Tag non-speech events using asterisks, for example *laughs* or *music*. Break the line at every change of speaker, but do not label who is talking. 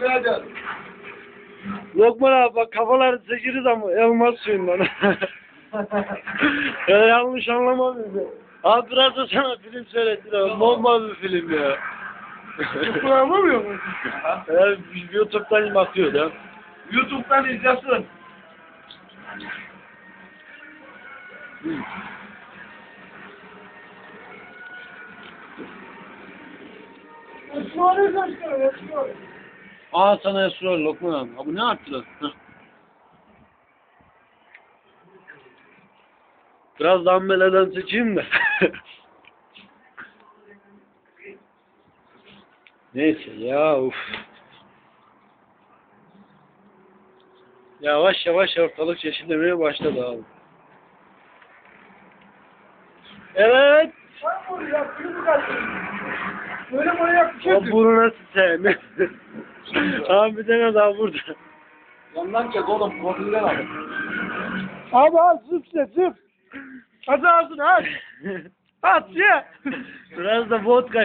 Birader.
Lokman abi bak kafaları seçeriz ama elmas suyundan. *laughs* ya yanlış anlama bizi. Abi biraz da sana film seyrettiler. Bomba bir film ya.
Lokman anlamıyor musun?
Evet, YouTube'dan bakıyor ya.
YouTube'dan izlesin. Osman'ı kaçtı, Osman.
Aa sana esrar Lokman abi. Abi ne yaptılar? Heh. Biraz dambeleden seçeyim de. *laughs* Neyse ya uf. Yavaş yavaş ortalık yeşillemeye başladı abi. Evet.
Sen. Böyle böyle yap, bir şey
O bunu nasıl sevmiyor? *laughs* abi bir tane daha burada.
Yandan çek oğlum, kontrolden al.
Abi al zıp sen zıp. Hadi ağzını aç. *laughs* Aç ya. Biraz da vodka